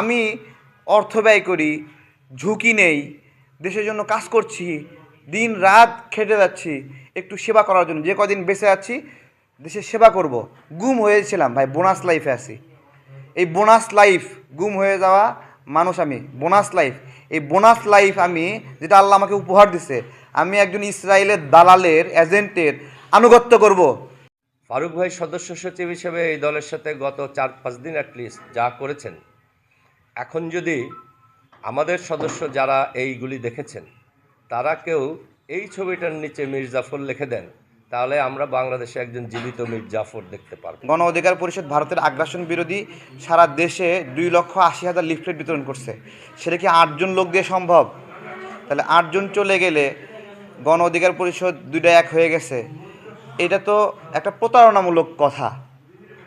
আমি অর্থ ব্যয় করি, ঝুঁকি নেই, দেশের জন্য কাজ করছি, দিন রাত খেটে যাচ্ছি, একটু সেবা করার জন্য। যে কদিন বেঁচে আছি দেশের সেবা করব। গুম হয়েছিলাম, ভাই বোনাস লাইফে আছি। এই বোনাস লাইফ গুম হয়ে যাওয়া মানুষ আমি বোনাস লাইফ এই বোনাস লাইফ আমি, যেটা আল্লাহ আমাকে উপহার দিছে, আমি একজন ইসরায়েলের দালালের এজেন্টের আনুগত্য করব। ফারুক ভাই, সদস্য সচিব হিসেবে এই দলের সাথে গত চার পাঁচ দিন অ্যাটলিস্ট যা করেছেন এখন যদি আমাদের সদস্য যারা এইগুলি দেখেছেন, তারা কেউ এই ছবিটার নিচে মীর জাফর লিখে দেন, তাহলে আমরা বাংলাদেশে একজন জীবিত মীর জাফর দেখতে পারব। গণ অধিকার পরিষদ ভারতের আগ্রাসন বিরোধী সারা দেশে দুই লক্ষ আশি হাজার লিফলেট বিতরণ করছে। সেটা কি আটজন লোক দিয়ে সম্ভব? তাহলে আটজন চলে গেলে গণ অধিকার পরিষদ দুইটা এক হয়ে গেছে। এটা তো একটা প্রতারণামূলক কথা,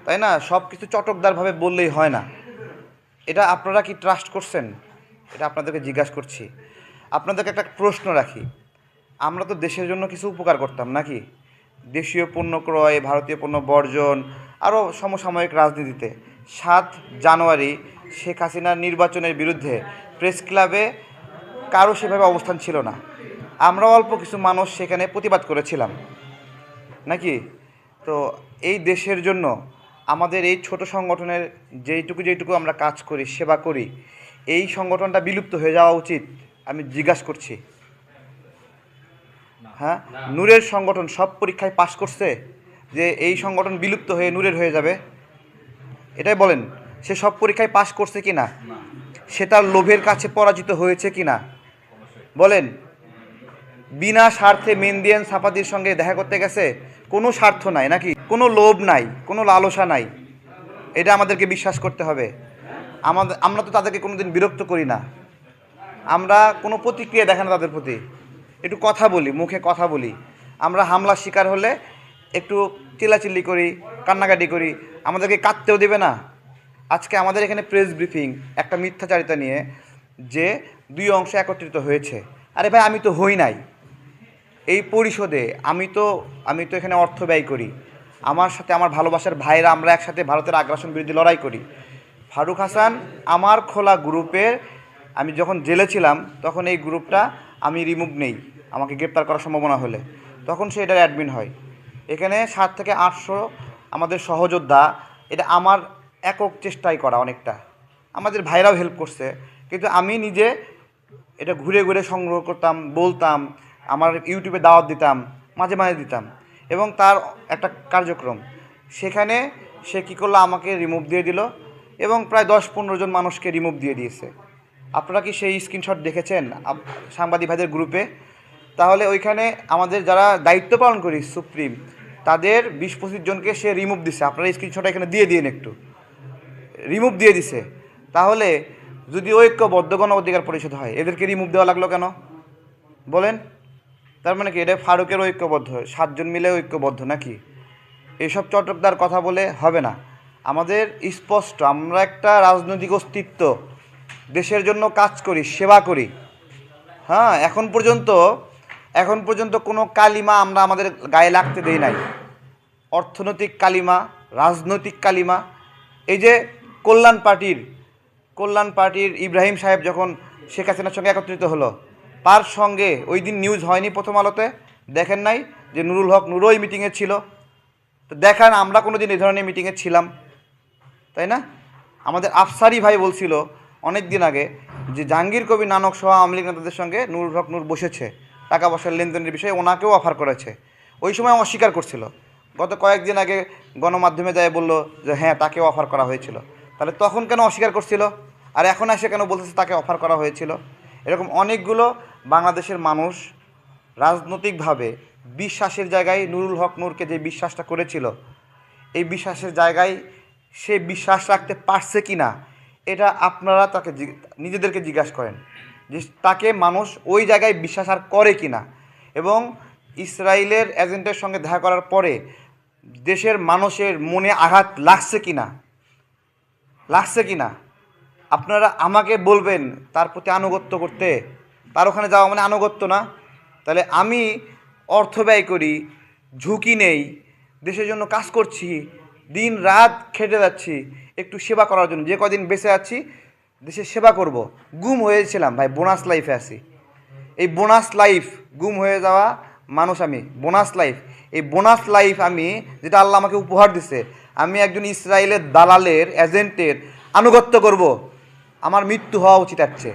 তাই না? সব কিছু চটকদারভাবে বললেই হয় না। এটা আপনারা কি ট্রাস্ট করছেন? এটা আপনাদেরকে জিজ্ঞাসা করছি। আপনাদেরকে একটা প্রশ্ন রাখি। আমরা তো দেশের জন্য কিছু উপকার করতাম, নাকি? দেশীয় পণ্য ক্রয়, ভারতীয় পণ্য বর্জন আরও সমসাময়িক রাজনীতিতে। সাত জানুয়ারি শেখ হাসিনার নির্বাচনের বিরুদ্ধে প্রেস ক্লাবে কারও সেভাবে অবস্থান ছিল না। আমরা অল্প কিছু মানুষ সেখানে প্রতিবাদ করেছিলাম। নাকি? তো এই দেশের জন্য আমাদের এই ছোট সংগঠনের যেইটুকু যেইটুকু আমরা কাজ করি সেবা করি এই সংগঠনটা বিলুপ্ত হয়ে যাওয়া উচিত আমি জিজ্ঞাসা করছি। হ্যাঁ? নূরের সংগঠন সব পরীক্ষায় পাশ করছে যে এই সংগঠন বিলুপ্ত হয়ে নূরের হয়ে যাবে? এটাই বলেন সে সব পরীক্ষায় পাশ করছে কি না। সে তার লোভের কাছে পরাজিত হয়েছে কি না বলেন বিনা স্বার্থে মেন্দিয়ান সাপাদির সঙ্গে দেখা করতে গেছে কোনো স্বার্থ নাই নাকি? কোনো লোভ নাই, কোনো লালসা নাই। এটা আমাদেরকে বিশ্বাস করতে হবে। আমাদের, আমরা তো তাদেরকে কোনোদিন বিরক্ত করি না। আমরা কোনো প্রতিক্রিয়া দেখে না তাদের প্রতি। একটু কথা বলি, মুখে কথা বলি। আমরা হামলার শিকার হলে একটু চিল্লাচিল্লি করি, কান্নাকাটি করি। আমাদেরকে কাঁদতেও দেবে না। আজকে আমাদের এখানে প্রেস ব্রিফিং একটা মিথ্যাচারিতা নিয়ে যে দুই অংশ একত্রিত হয়েছে। আরে ভাই, আমি তো হই নাই। এই পরিশোধে আমি তো আমি তো এখানে অর্থ ব্যয় করি। আমার সাথে আমার ভালোবাসার ভাইরা আমরা একসাথে ভারতের আগ্রাসন বিরুদ্ধে লড়াই করি। ফারুক হাসান আমার খোলা গ্রুপের, আমি যখন জেলে ছিলাম, তখন এই গ্রুপটা আমি রিমুভ নেই, আমাকে গ্রেপ্তার করার সম্ভাবনা হলে। তখন সে এটার অ্যাডমিন হয়। এখানে সাত থেকে আটশো আমাদের সহযোদ্ধা, এটা আমার একক চেষ্টাই করা অনেকটা। আমাদের ভাইরাও হেল্প করছে, কিন্তু আমি নিজে এটা ঘুরে ঘুরে সংগ্রহ করতাম, বলতাম, আমার ইউটিউবে দাওয়াত দিতাম, মাঝে মাঝে দিতাম। এবং তার একটা কার্যক্রম। সেখানে সে কী করল? আমাকে রিমুভ দিয়ে দিল এবং প্রায় দশ পনেরো জন মানুষকে রিমুভ দিয়ে দিয়েছে। আপনারা কি সেই স্ক্রিনশট দেখেছেন? সাংবাদিক ভাইদের গ্রুপে তাহলে ওইখানে আমাদের যারা দায়িত্ব পালন করি সুপ্রিম তাদের বিশ পঁচিশ জনকে সে রিমুভ দিছে। আপনারা স্ক্রিনশট এখানে দিয়ে দিন একটু। রিমুভ দিয়ে দিছে। তাহলে যদি ঐক্যবদ্ধ গণ অধিকার পরিষদ হয়, এদেরকে রিমুভ দেওয়া লাগল কেন? বলেন। তার মানে কি, এটা ফারুকের ঐক্যবদ্ধ, সাতজন মিলে ঐক্যবদ্ধ নাকি? এসব চটকদার কথা বলে হবে না। আমাদের স্পষ্ট, আমরা একটা রাজনৈতিক অস্তিত্ব, দেশের জন্য কাজ করি, সেবা করি। হ্যাঁ এখন পর্যন্ত এখন পর্যন্ত কোনো কালিমা আমরা আমাদের গায়ে লাগতে দেই নাই। অর্থনৈতিক কালিমা, রাজনৈতিক কালিমা, এই যে কল্যাণ পার্টির কল্যাণ পার্টির ইব্রাহিম সাহেব যখন শেখ হাসিনার সঙ্গে একত্রিত হলো তার সঙ্গে ওই দিন নিউজ হয়নি প্রথম আলোতে। দেখেন নাই যে নুরুল হক নুরো ওই মিটিংয়ে ছিল। তো দেখান, আমরা কোনো দিন এই ধরনের মিটিংয়ে ছিলাম। তাই না? আমাদের আফসারি ভাই বলছিল অনেক দিন আগে যে জাহাঙ্গীর কবি নানক সহ আওয়ামী লীগ নেতাদের সঙ্গে নুরুল হক নূর বসেছে। টাকা পয়সার লেনদেনের বিষয়ে ওনাকেও অফার করেছে। ওই সময় অস্বীকার করছিল। গত কয়েকদিন আগে গণমাধ্যমে যায় বলল যে হ্যাঁ তাকেও অফার করা হয়েছিল। তাহলে তখন কেন অস্বীকার করছিল? আর এখন এসে কেন বলতেছে তাকে অফার করা হয়েছিল? এরকম অনেকগুলো বাংলাদেশের মানুষ রাজনৈতিকভাবে বিশ্বাসের জায়গায় নুরুল হক নূরকে যে বিশ্বাসটা করেছিল, এই বিশ্বাসের জায়গায় সে বিশ্বাস রাখতে পারছে কি না এটা আপনারা তাকে নিজেদেরকে জিজ্ঞাসা করেন যে তাকে মানুষ ওই জায়গায় বিশ্বাস আর করে কি না এবং ইসরায়েলের এজেন্টের সঙ্গে দেখা করার পরে দেশের মানুষের মনে আঘাত লাগছে কি না লাগছে কি না আপনারা আমাকে বলবেন তার প্রতি আনুগত্য করতে। তার ওখানে যাওয়া মানে আনুগত্য না। তাহলে আমি অর্থ ব্যয় করি, ঝুঁকি নেই, দেশের জন্য কাজ করছি, দিন রাত খেটে যাচ্ছি, একটু সেবা করার জন্য। যে কদিন বেঁচে আছি, দেশের সেবা করব। গুম হয়েছিলাম, ভাই বোনাস লাইফে আছি। এই বোনাস লাইফ গুম হয়ে যাওয়া মানুষ আমি বোনাস লাইফ এই বোনাস লাইফ আমি, যেটা আল্লাহ আমাকে উপহার দিছে, আমি একজন ইসরায়েলের দালালের এজেন্টের আনুগত্য করব। আমার মৃত্যু হওয়া উচিত আছে